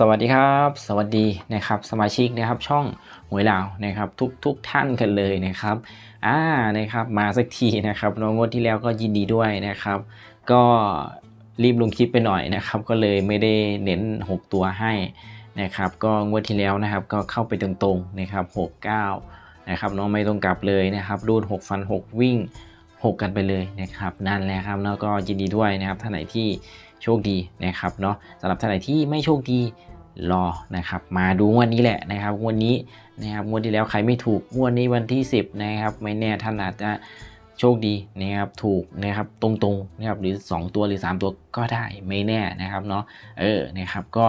สวัสดีครับ สวัสดีนะครับสมาชิกนะครับช่องหวยลาวนะครับทุกทุกท่านกันเลยนะครับอ่านะครับมาสักทีนะครับน้องงวดที่แล้วก็ยินดีด้วยนะครับ ก็รีบลงคลิปไปหน่อยนะครับ ก็เลยไม่ได้เน้น 6 ตัวให้นะครับก็งวดที่แล้วนะครับก็เข้าไปตรงๆนะครับ69นะครับน้องไม่ต้องกลับเลยนะครับรูด 6 ฟัน 6 วิ่ง 6 กันไปเลยนะครับนั่นแหละครับแล้วก็ยินดีด้วยนะครับท่านไหนที่โชคดีนะครับเนาะสำหรับท่านไหนที่ไม่โชคดี รอนะครับ มาดูงวดนี้แหละนะครับงวดนี้นะครับงวดที่แล้วใครไม่ถูกงวดนี้วันที่ 10นะครับไม่แน่ท่านอาจจะโชคดีนะครับถูกนะครับตรงๆนะครับหรือ 2 ตัวหรือ 3 ตัวก็ได้ไม่แน่นะครับเนาะเออนะครับก็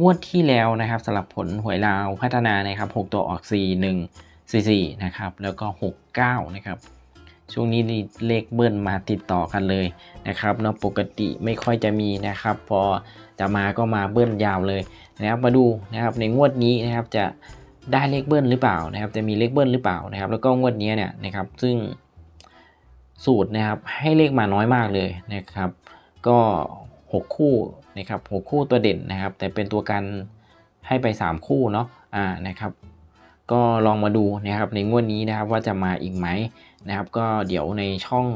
งวดที่แล้วนะครับสำหรับผลหวยลาวพัฒนานะครับ 6 ตัวออก 4 1 4 4นะครับแล้วก็ 69นะครับ ช่วงนี้เลขเบิ้ลมาติดต่อกันเลยนะครับเนาะปกติไม่ค่อยจะมีนะครับ พอจะมาก็มาเบิ้ลยาวเลยนะครับ มาดูนะครับในงวดนี้นะครับจะได้เลขเบิ้ลหรือเปล่านะครับ จะมีเลขเบิ้ลหรือเปล่านะครับ แล้วก็งวดนี้เนี่ยนะครับซึ่งสูตรนะครับให้เลขมาน้อยมากเลยนะครับ ก็ 6 คู่นะครับหคู่ตัวเด่นนะครับ แต่เป็นตัวกันให้ไป 3 คู่เนาะอ่านะครับ ก็ลองมาดูนะครับในงวดนี้นะครับว่าจะมาอีกไหม นะครับ ก็เดี๋ยวในช่อง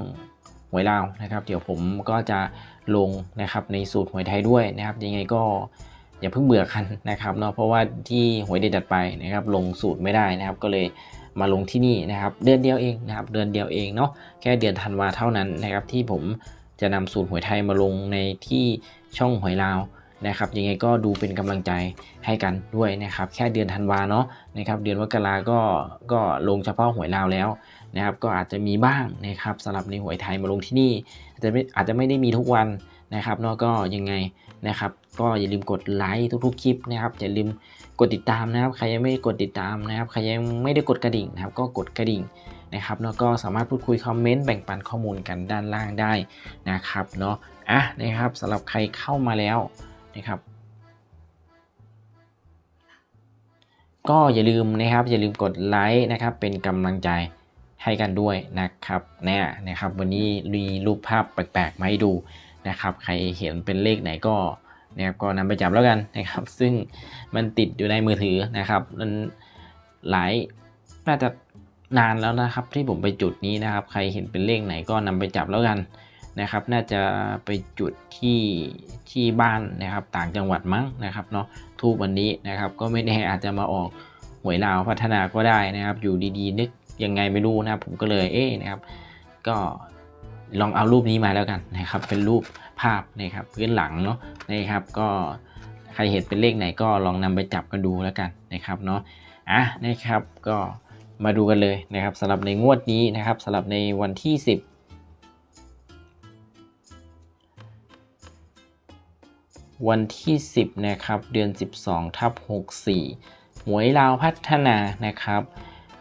หวยลาวนะครับ เดี๋ยวผมก็จะลงนะครับในสูตรหวยไทยด้วยนะครับ ยังไงก็อย่าเพิ่งเบื่อกันนะครับเนาะเพราะว่าที่หวยเด็ดจัดไปนะครับ ลงสูตรไม่ได้นะครับ ก็เลยมาลงที่นี่นะครับ เดือนเดียวเองนะครับ เดือนเดียวเองเนาะแค่เดือนธันวาเท่านั้นนะครับ ที่ผมจะนำสูตรหวยไทยมาลงในที่ช่องหวยลาว นะครับยังไงก็ดูเป็นกำลังใจให้กันด้วยนะครับแค่เดือนธันวาเนาะนะครับเดือนมกราก็ก็ลงเฉพาะหวยลาวแล้วนะครับก็อาจจะมีบ้างนะครับสำหรับในหวยไทยมาลงที่นี่อาจจะไม่อาจจะไม่ได้มีทุกวันนะครับเนาะก็ยังไงนะครับก็อย่าลืมกดไลค์ทุกๆคลิปนะครับอย่าลืมกดติดตามนะครับ ใครยังไม่กดติดตามนะครับ ใครยังไม่ได้กดกระดิ่งนะครับ ก็กดกระดิ่งนะครับแล้วก็สามารถพูดคุยคอมเมนต์แบ่งปันข้อมูลกันด้านล่างได้นะครับเนาะอะนะครับสำหรับใครเข้ามาแล้ว นะครับ ก็อย่าลืมนะครับ อย่าลืมกดไลค์นะครับ เป็นกำลังใจให้กันด้วยนะครับเนี่ยนะครับ วันนี้มีรูปภาพแปลกๆมาให้ดูนะครับ ใครเห็นเป็นเลขไหนก็นะครับก็นำไปจับแล้วกันนะครับ ซึ่งมันติดอยู่ในมือถือนะครับมันหลายน่าจะนานแล้วนะครับ ที่ผมไปจุดนี้นะครับ ใครเห็นเป็นเลขไหนก็นำไปจับแล้วกัน นะครับ น่าจะไปจุดที่ที่บ้านนะครับ ต่างจังหวัดมั้งนะครับเนาะทูบวันนี้นะครับ ก็ไม่แน่อาจจะมาออกหวยลาวพัฒนาก็ได้นะครับ อยู่ดีๆนึกยังไงไม่รู้นะครับผมก็เลยเอ๊นะครับ ก็ลองเอารูปนี้มาแล้วกันนะครับ เป็นรูปภาพนะครับพื้นหลังเนาะนะครับ ก็ใครเห็นเป็นเลขไหนก็ลองนำไปจับกันดูแล้วกันนะครับเนาะอะนะครับก็มาดูกันเลยนะครับสำหรับในงวดนี้นะครับสำหรับในวันที่ 10 วันที่ 10 นะครับ เดือน 12ทับ64 หวยลาวพัฒนานะครับ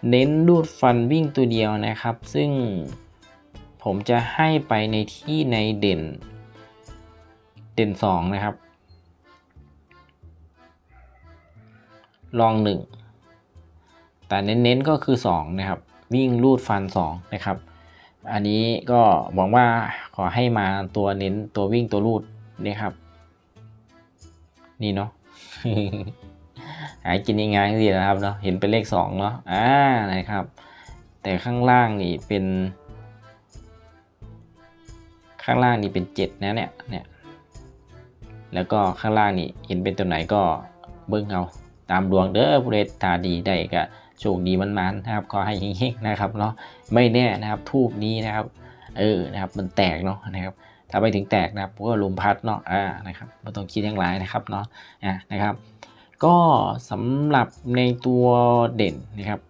เน้นรูดฟันวิ่งตัวเดียวนะครับ ซึ่งผมจะให้ไปในที่ในเด่น เด่น 2 นะครับ ลอง 1 แต่เน้นๆก็คือ 2 นะครับ วิ่งรูดฟัน 2 นะครับอันนี้ก็หวังว่าขอให้มาตัวเน้นตัววิ่งตัวรูดนะครับ นี่เนาะหายกินง่ายๆสินะครับเนาะเห็นเป็นเลข2เนาะอ่านะครับ แต่ข้างล่างนี่เป็น ข้างล่างนี่เป็น7นะเนี่ยเนี่ยแล้วก็ข้างล่างนี่เห็นเป็นตัวไหนก็เบิ้งเอาตามดวงเด้อผู้ใดตาดีได้ก็โชคดีมันๆนะครับขอให้เฮงๆนะครับเนาะไม่แน่นะครับทูบนี้นะครับ เออนะครับมันแตกเนาะนะครับ ถ้าไปถึงแตกนะครับก็ลมพัดเนาะอ่านะครับไม่ต้องคิดอย่างไรนะครับเนาะอ่านะครับ ก็สำหรับในตัวเด่นนะครับ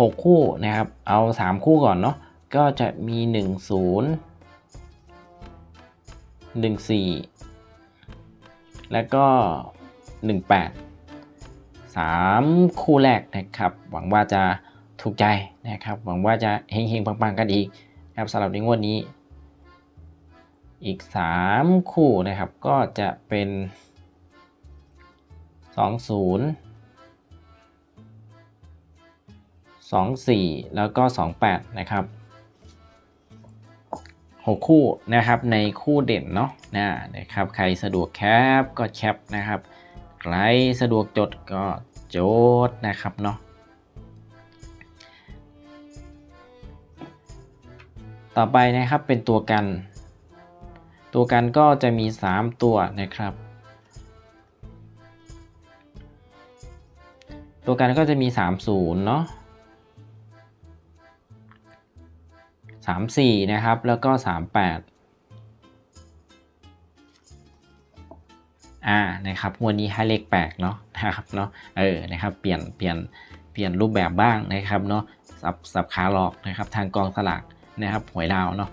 หกคู่นะครับ เอาสามคู่ก่อนเนาะก็จะมีหนึ่งศูนย์หนึ่งสี่แล้วก็หนึ่งแปดสามคู่แรกนะครับ หวังว่าจะ ถูกใจนะครับ หวังว่าจะเฮงๆ ปังๆ กันอีกนะครับสำหรับในงวดนี้ อีก 3 คู่นะครับ ก็จะเป็น 20 24 แล้วก็ 28 นะครับ 6 คู่นะครับในคู่เด่นเนาะนะนะครับ ใครสะดวกแคปก็แคปนะครับ ใครสะดวกจดก็จดนะครับเนาะ ต่อไปนะครับเป็นตัวกัน ตัวกันก็จะมี 3 ตัวนะครับ ตัวกันก็จะมี 30เนาะ34 นะครับ แล้วก็ 38 อ่า นะครับงวันนี้ให้เลขแปลกเนาะ นะครับ เนาะ เออ นะครับ เปลี่ยน เปลี่ยน เปลี่ยนรูปแบบบ้างนะครับ เนาะ สับ สับขาหลอกนะครับ ทางกองสลาก นะครับหวยดาวเนาะ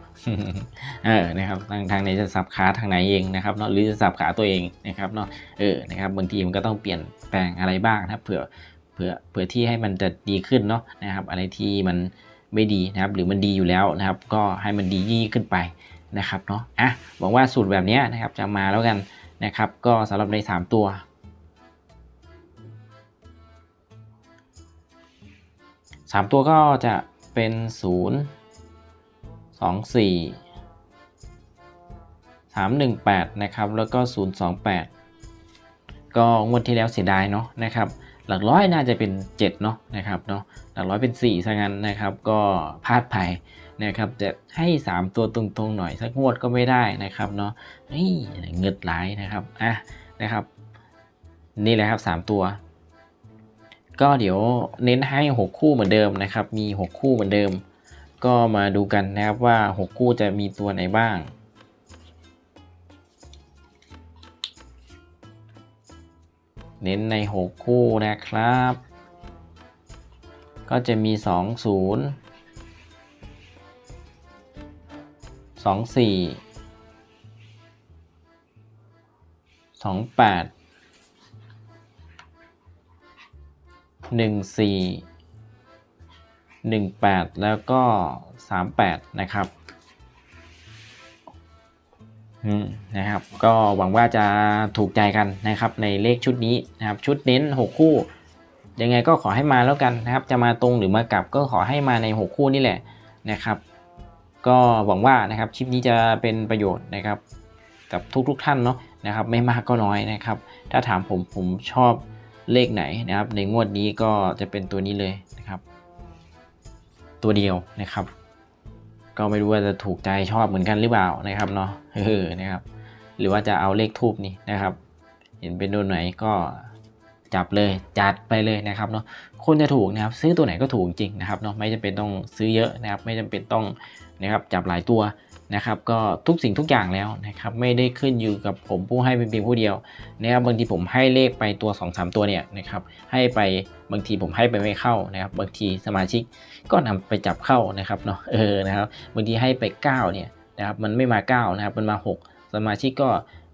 เออนะครับทางทางไหนจะสับขาทางไหนเองนะครับเนาะหรือจะสับขาตัวเองนะครับเนาะเออนะครับบางทีมันก็ต้องเปลี่ยนแปลงอะไรบ้างนะเผื่อเผื่อเผื่อที่ให้มันจะดีขึ้นเนาะนะครับ อะไรที่มันไม่ดีนะครับ หรือมันดีอยู่แล้วนะครับ ก็ให้มันดียิ่งขึ้นไปนะครับเนาะอะหวังว่าสูตรแบบนี้นะครับจะมาแล้วกันนะครับ ก็สำหรับใน 3 ตัว3ตัวก็จะเป็น 0 2 4 3 1 8 นะครับ แล้วก็ 0 2 8 ก็งวดที่แล้วเสียดายเนาะนะครับ หลักร้อยน่าจะเป็น 7 เนาะนะครับเนาะหลักร้อยเป็น4ซะงั้นนะครับ ก็พลาดไปนะครับจะให้ 3 ตัวตรงๆหน่อยสักงวดก็ไม่ได้นะครับเนาะนี่เงิดหลายนะครับอะนะครับ นี่แหละครับ 3 ตัว ก็เดี๋ยวเน้นให้ 6 คู่เหมือนเดิมนะครับ มี 6 คู่เหมือนเดิม ก็มาดูกันนะครับว่า 6 คู่จะมีตัวไหนบ้าง เน้นใน 6 คู่นะครับ ก็จะมี 2 0 2 4 2 8 18 แล้วก็ 3 8 นะครับนะครับ ก็หวังว่าจะถูกใจกันนะครับในเลขชุดนี้นะครับ ชุดเน้น 6 คู่ ยังไงก็ขอให้มาแล้วกันนะครับ จะมาตรงหรือมากลับก็ขอให้มาใน 6 คู่นี่แหละนะครับ ก็หวังว่านะครับคลิปนี้จะเป็นประโยชน์นะครับ กับทุกๆทท่านเนาะนะครับ ไม่มากก็น้อยนะครับ ถ้าถามผมผมชอบเลขไหนนะครับ ในงวดนี้ก็จะเป็นตัวนี้เลย ตัวเดียวนะครับ ก็ไม่รู้ว่าจะถูกใจชอบเหมือนกันหรือเปล่านะครับเนาะเออนะครับ หรือว่าจะเอาเลขทูบนี่นะครับ เห็นเป็นตัวไหนก็ จับเลยจัดไปเลยนะครับเนาะคนจะถูกนะครับซื้อตัวไหนก็ถูกจริงนะครับเนาะไม่จำเป็นต้องซื้อเยอะนะครับ ไม่จำเป็นต้องนะครับจับหลายตัวนะครับก็ทุกสิ่งทุกอย่างแล้วนะครับไม่ได้ขึ้นอยู่กับผมผู้ให้เป็นเพียงผู้เดียวนะครับบางทีผมให้เลขไปตัว2อสตัวเนี่ยนะครับให้ไปบางทีผมให้ไปไม่เข้านะครับ บางทีสมาชิกก็นำไปจับเข้านะครับเนาะเออนะครับบางทีให้ไป 9เนี่ยนะครับมันไม่มา 9 นะครับมันมา 6 สมาชิกก็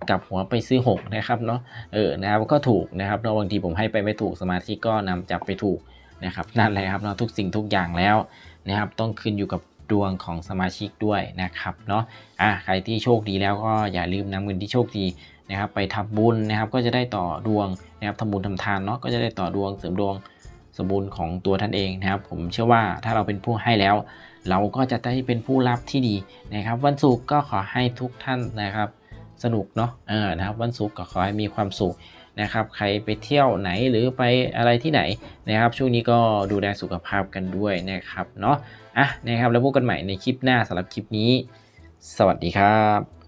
กลับหัวไปซื้อ 6 นะครับเนาะเออนะครับก็ถูกนะครับเนาะบางทีผมให้ไปไม่ถูกสมาชิกก็นำจับไปถูกนะครับนั่นแหละครับเนาะทุกสิ่งทุกอย่างแล้วนะครับต้องขึ้นอยู่กับดวงของสมาชิกด้วยนะครับเนาะอะใครที่โชคดีแล้วก็อย่าลืมนำเงินที่โชคดีนะครับ ไปทำบุญนะครับก็จะได้ต่อดวงนะครับทำบุญทำทานเนาะก็จะได้ต่อดวงเสริมดวงสมบูรณ์ของตัวท่านเองนะครับ ผมเชื่อว่าถ้าเราเป็นผู้ให้แล้ว เราก็จะได้เป็นผู้รับที่ดีนะครับ วันศุกร์ก็ขอให้ทุกท่านนะครับ สนุกเนาะเออนะครับ วันศุกร์ก็ขอให้มีความสุขนะครับ ใครไปเที่ยวไหนหรือไปอะไรที่ไหนนะครับ ช่วงนี้ก็ดูแลสุขภาพกันด้วยนะครับเนาะอะนะครับแล้วพบกันใหม่ในคลิปหน้าสำหรับคลิปนี้ สวัสดีครับ